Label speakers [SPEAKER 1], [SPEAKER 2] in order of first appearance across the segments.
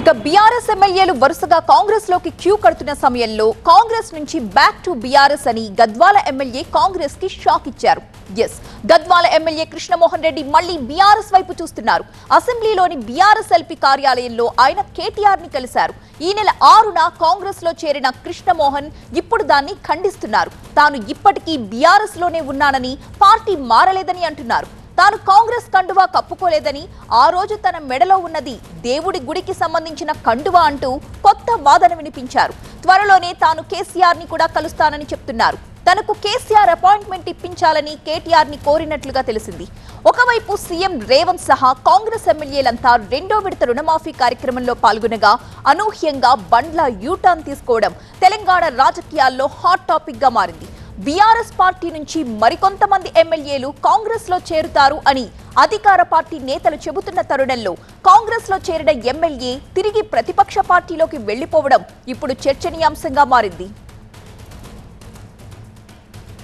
[SPEAKER 1] ఇక బీఆర్ఎస్ ఎమ్మెల్యేలు వరుసగా కాంగ్రెస్లోకి క్యూ కడుతున్న సమయంలో కాంగ్రెస్ నుంచి బ్యాక్ టు బీఆర్ఎస్ అని గద్వాల ఎమ్మెల్యే కాంగ్రెస్కి షాక్ ఇచ్చారు. ఎస్ గద్వాల ఎమ్మెల్యే కృష్ణమోహన్ రెడ్డి మళ్ళీ బీఆర్ఎస్ వైపు చూస్తున్నారు. అసెంబ్లీలోని బీఆర్ఎస్ ఎల్పీ కార్యాలయంలో ఆయన కేటీఆర్ని కలిశారు. ఈ నెల ఆరున కాంగ్రెస్లో చేరిన కృష్ణమోహన్ ఇప్పుడు దాన్ని ఖండిస్తున్నారు. తాను ఇప్పటికీ బీఆర్ఎస్లోనే ఉన్నానని పార్టీ మారలేదని అంటున్నారు. తాను కాంగ్రెస్ కండువా కప్పుకోలేదని ఆ రోజు తన మెడలో ఉన్నది దేవుడి గుడికి సంబంధించిన కండువా అంటూ కొత్త వాదన వినిపించారు. త్వరలోనే తాను కేసీఆర్ని కూడా కలుస్తానని చెప్తున్నారు. తనకు కేసీఆర్ అపాయింట్మెంట్ ఇప్పించాలని కేటీఆర్ని కోరినట్లుగా తెలిసింది. ఒకవైపు సీఎం రేవంత్ సహా కాంగ్రెస్ ఎమ్మెల్యేలంతా రెండో విడత రుణమాఫీ కార్యక్రమంలో పాల్గొనగా అనూహ్యంగా బండ్ల యూటర్న్ తీసుకోవడం తెలంగాణ రాజకీయాల్లో హాట్ టాపిక్గా మారింది. బీఆర్ఎస్ పార్టీ నుంచి మరికొంతమంది ఎమ్మెల్యేలు కాంగ్రెస్లో చేరుతారు అని అధికార పార్టీ నేతలు చెబుతున్న తరుణంలో కాంగ్రెస్లో చేరిన ఎమ్మెల్యే తిరిగి ప్రతిపక్ష పార్టీలోకి వెళ్ళిపోవడం ఇప్పుడు చర్చనీయాంశంగా మారింది.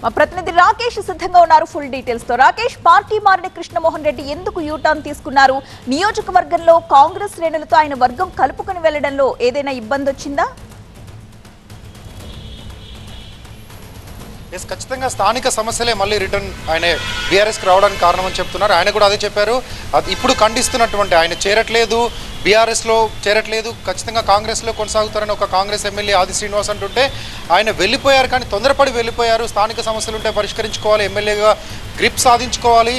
[SPEAKER 1] మా ప్రతినిధి రాకేష్ సిద్ధంగా ఉన్నారు. ఫుల్ డీటెయిల్స్తో రాకేష్ పార్టీ మారిన కృష్ణమోహన్ రెడ్డి ఎందుకు యూటర్న్ తీసుకున్నారు? నియోజకవర్గంలో కాంగ్రెస్ శ్రేణులతో ఆయన వర్గం కలుపుకుని వెళ్ళడంలో ఏదైనా ఇబ్బంది వచ్చిందా
[SPEAKER 2] ఎస్ ఖచ్చితంగా స్థానిక సమస్యలే మళ్ళీ రిటర్న్ ఆయన బీఆర్ఎస్కి రావడానికి కారణం అని చెప్తున్నారు. ఆయన కూడా అదే చెప్పారు. అది ఇప్పుడు ఖండిస్తున్నటువంటి ఆయన చేరట్లేదు బీఆర్ఎస్లో చేరట్లేదు ఖచ్చితంగా కాంగ్రెస్లో కొనసాగుతారని ఒక కాంగ్రెస్ ఎమ్మెల్యే ఆది శ్రీనివాస్ అంటుంటే ఆయన వెళ్ళిపోయారు కానీ తొందరపడి వెళ్ళిపోయారు. స్థానిక సమస్యలు ఉంటే పరిష్కరించుకోవాలి ఎమ్మెల్యేగా గ్రిప్ సాధించుకోవాలి.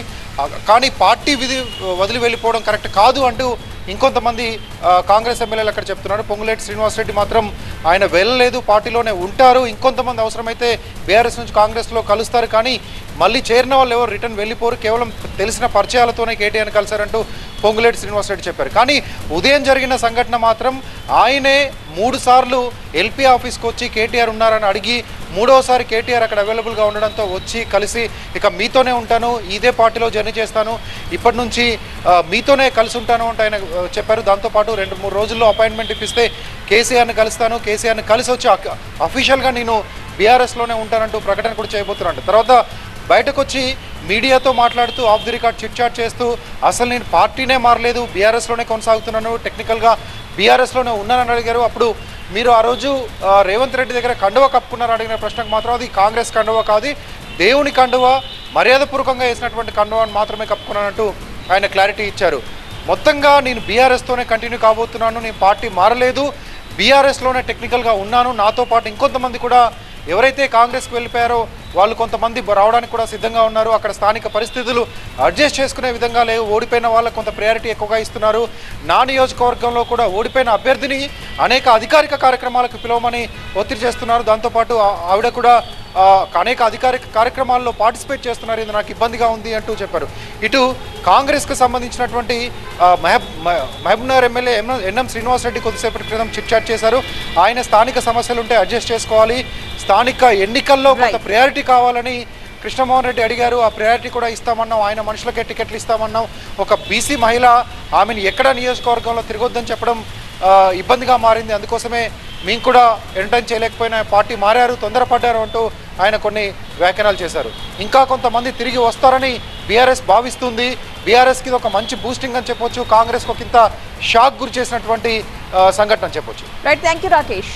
[SPEAKER 2] కానీ పార్టీ విధి వదిలి వెళ్ళిపోవడం కరెక్ట్ కాదు అంటూ ఇంకొంతమంది కాంగ్రెస్ ఎమ్మెల్యేలు అక్కడ చెప్తున్నారు. పొంగులేటి శ్రీనివాసరెడ్డి మాత్రం ఆయన వెళ్ళలేదు పార్టీలోనే ఉంటారు. ఇంకొంతమంది అవసరమైతే బీఆర్ఎస్ నుంచి కాంగ్రెస్లో కలుస్తారు. కానీ మళ్ళీ చేరిన వాళ్ళు ఎవరు? రిటర్న్ వెళ్ళిపోరు. కేవలం తెలిసిన పరిచయాలతోనే కేటీఆర్ని కలిశారంటూ పొంగులేటి శ్రీనివాసరెడ్డి చెప్పారు. కానీ ఉదయం జరిగిన సంఘటన మాత్రం ఆయనే మూడు సార్లు ఎల్పీ ఆఫీస్కి వచ్చి కేటీఆర్ ఉన్నారని అడిగి మూడోసారి కేటీఆర్ అక్కడ అవైలబుల్గా ఉండడంతో వచ్చి కలిసి ఇక మీతోనే ఉంటాను ఇదే పార్టీలో జర్నీ చేస్తాను ఇప్పటి నుంచి మీతోనే కలిసి ఉంటాను అంటే ఆయన చెప్పారు. దాంతోపాటు రెండు మూడు రోజుల్లో అపాయింట్మెంట్ ఇప్పిస్తే కేసీఆర్ని కలుస్తాను కేసీఆర్ని కలిసి వచ్చి అఫీషియల్గా నేను బీఆర్ఎస్లోనే ఉంటానంటూ ప్రకటన కూడా చేయబోతున్నాను తర్వాత బయటకు వచ్చి మీడియాతో మాట్లాడుతూ off the record chit chat చేస్తూ అసలు నేను పార్టీనే మారలేదు బీఆర్ఎస్లోనే కొనసాగుతున్నాను టెక్నికల్గా బీఆర్ఎస్లోనే ఉన్నానని అడిగారు. అప్పుడు మీరు ఆ రోజు రేవంత్ రెడ్డి దగ్గర కండువ కప్పుకున్నారు అడిగిన ప్రశ్నకు మాత్రం అది కాంగ్రెస్ కండువ కాదు దేవుని కండువ మర్యాదపూర్వకంగా వేసినటువంటి కండువాన్ని మాత్రమే కప్పుకున్నానంటూ ఆయన క్లారిటీ ఇచ్చారు. మొత్తంగా నేను బీఆర్ఎస్తోనే కంటిన్యూ కాబోతున్నాను నేను పార్టీ మారలేదు బీఆర్ఎస్లోనే టెక్నికల్గా ఉన్నాను నాతో పాటు ఇంకొంతమంది కూడా ఎవరైతే కాంగ్రెస్కి వెళ్ళిపోయారో వాళ్ళు కొంతమంది రావడానికి కూడా సిద్ధంగా ఉన్నారు. అక్కడ స్థానిక పరిస్థితులు అడ్జస్ట్ చేసుకునే విధంగా లేవు. ఓడిపోయిన వాళ్ళకు కొంత ప్రయారిటీ ఎక్కువగా ఇస్తున్నారు. నా నియోజకవర్గంలో కూడా ఓడిపోయిన అభ్యర్థిని అనేక అధికారిక కార్యక్రమాలకు పిలవమని ఒత్తిడి చేస్తున్నారు. దాంతోపాటు ఆ- ఆవిడ కూడా అనేక అధికారిక కార్యక్రమాల్లో పార్టిసిపేట్ చేస్తున్నారు ఇది నాకు ఇబ్బందిగా ఉంది అంటూ చెప్పారు. ఇటు కాంగ్రెస్కి సంబంధించినటువంటి మహబ్ మహబూబ్నగర్ ఎమ్మెల్యే ఎన్ఎం శ్రీనివాసరెడ్డి కొద్దిసేపటి క్రితం చిట్ చాట్ చేశారు. ఆయన స్థానిక సమస్యలు ఉంటే అడ్జస్ట్ చేసుకోవాలి. స్థానిక ఎన్నికల్లో కొంత. ప్రయారిటీ కావాలని కృష్ణమోహన్ రెడ్డి అడిగారు. ఆ ప్రయారిటీ కూడా ఇస్తామన్నాం. ఆయన మనుషులకే టికెట్లు ఇస్తామన్నాం. ఒక బీసీ మహిళ ఆమెను ఎక్కడ నియోజకవర్గంలో తిరగొద్దని చెప్పడం ఇబ్బందిగా మారింది. అందుకోసమే మేము కూడా ఎంటైన్ చేయలేకపోయినా పార్టీ మారారు తొందరపడ్డారు అంటూ ఆయన కొన్ని వ్యాఖ్యానాలు చేశారు. ఇంకా కొంతమంది తిరిగి వస్తారని బీఆర్ఎస్ భావిస్తుంది. బీఆర్ఎస్కి ఇది ఒక మంచి బూస్టింగ్ అని చెప్పొచ్చు. కాంగ్రెస్కి ఒక ఇంత షాక్ గురి చేసినటువంటి సంఘటన చెప్పొచ్చు.
[SPEAKER 1] Right thank you Rakesh